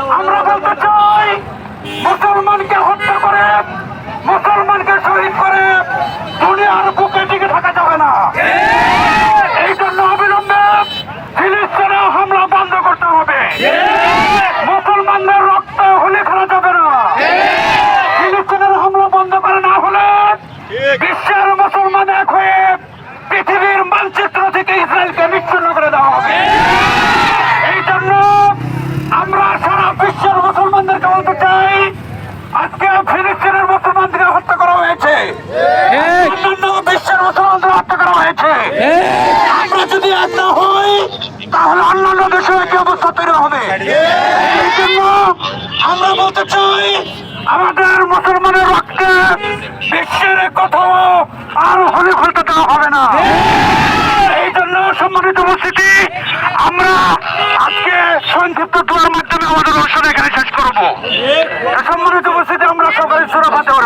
আমরা বলতে চাই মুসলমানকে হত্যা করে মুসলমানকে শহীদ করে দুনিয়ার বুকে টিকে থাকা যাবে না। এই জন্য অবিলম্বে ফিলিস্তিনে হামলা বন্ধ করতে হবে। মুসলমানদের রক্ত হলে খেলা যাবে না। ফিলিস্তিনের হামলা বন্ধ করে না হলে বিশ্বের আজকে ফিলিস্তিনের মুসলমানদের হত্যা করা হয়েছে। হ্যাঁ। অন্যান্য বিশ্বের মুসলমানদের হত্যা করা হয়েছে। হ্যাঁ। আমরা যদি এক না হই তাহলে অন্যান্য দেশে কি অবস্থা তৈরি হবে। এই জন্য আমরা বলতে চাই আমাদের মুসলমানের রক্তে বিশ্বের কোথাও আর হলে খুলতে দেওয়া হবে না। হ্যাঁ। এই জন্য সম্মানিত উপস্থিতি আমরা আজকে সংক্ষিপ্ত দোয়ার মাধ্যমে আমাদের অনুষ্ঠান এখানে শেষ করব।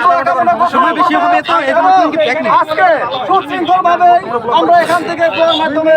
দোয়া কামনা করছি। এবং আজকে সুশৃঙ্খলভাবে আমরা এখান থেকে মাধ্যমে